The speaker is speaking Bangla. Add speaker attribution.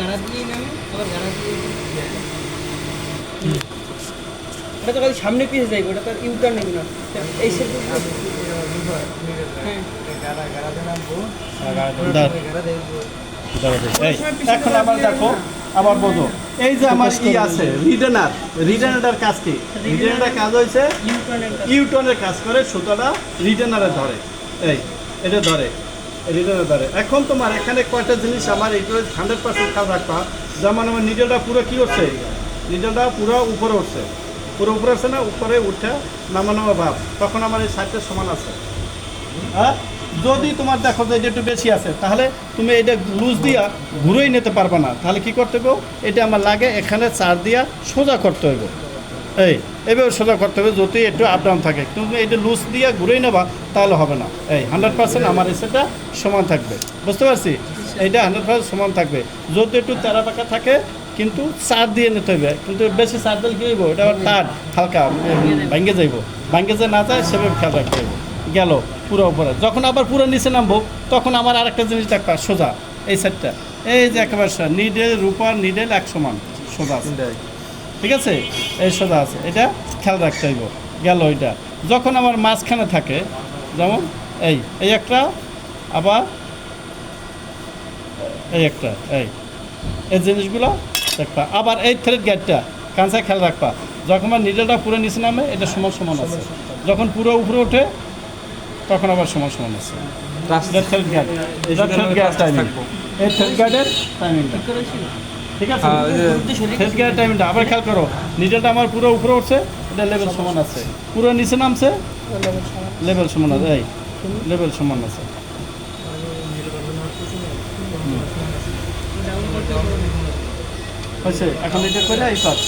Speaker 1: আবার ওটা তো সামনে যাইবে তো ইউটার না এই
Speaker 2: এখন আবার দেখো আবার বোঝো এই যে আমার ই আছে রিডেনার রিডেনার কাজ কি রিডেনার কাজ হয়েছে ইউটনের কাজ করে সুতোটা রিডেনারে ধরে এই, এটা ধরে। রিডেনারে ধরে এখন তোমার এখানে কয়টা জিনিস আমার এইটা হান্ড্রেড পার্সেন্ট কাজ রাখবা। যেমন আমার নিডলটা পুরো কি হচ্ছে? নিডলটা পুরো উপরে উঠছে। পুরো উপরে উঠছে না, উপরে উঠে নামানো ভাব তখন আমার এই সাইডটা সমান আছে। হ্যাঁ যদি তোমার দেখো যে একটু বেশি আছে, তাহলে তুমি এটা লুজ দিয়া ঘুরেই নিতে পারবে না। তাহলে কি করতে গো এটা আমার লাগে এখানে চার দিয়া সোজা করতে হইব। এই এভাবে সোজা করতে হবে যদি একটু আপ ডাউন থাকে। তুমি এটা লুজ দিয়ে ঘুরেই নেবা, তাহলে হবে না। এই হান্ড্রেড পার্সেন্ট আমার এসেটা সমান থাকবে। বুঝতে পারছি? এইটা হান্ড্রেড পার্সেন্ট সমান থাকবে। যদি একটু তেরা পাকা থাকে, কিন্তু চার দিয়ে নিতে হবে। কিন্তু বেশি চার দিলে কী হইব? এটা তার হালকা ভাঙ্গে যাইব। ভাঙ্গে যে না যায়, সেভাবে খেয়াল রাখতে হইব গেল, পুরো উপরে। যখন আবার পুরো নিচে নামবো, তখন আমার আরেকটা জিনিস দেখবা, সোজা। এই সাইডটা এই যে একেবারে নিডেল রূপার নিডেল এক সমান। সোজা। ঠিক আছে? এই সোজা আছে। এটা খেয়াল রাখতে হইব। গেল ওইটা। যখন আমার মাঝখানে থাকে যেমন এই এই একটা আবার এই একটা এই এই জিনিসগুলো দেখবা। আবার এই থ্রেড গাইডটা কাঁচা খেয়াল রাখবা। যখন আমার নিডেলটা পুরো নিচে নামে এটা সমান সমান আছে। যখন পুরো উপরে ওঠে তখন আবার সমান সমান আছে। এটা থ্রেড এটা টাইমিং এই থ্রেড গাইডের টাইমিংটা ঠিক আছে? থ্রেড গাইডের টাইমিংটা আবার খেয়াল করো। নিডেলটা আমার পুরো উপরে উঠছে এটা লেভেল সমান আছে। পুরো নিচে নামছে লেভেল সমান আছে। এই লেভেল সমান আছে। হয়েছে? এখন এটা করে এই কাজ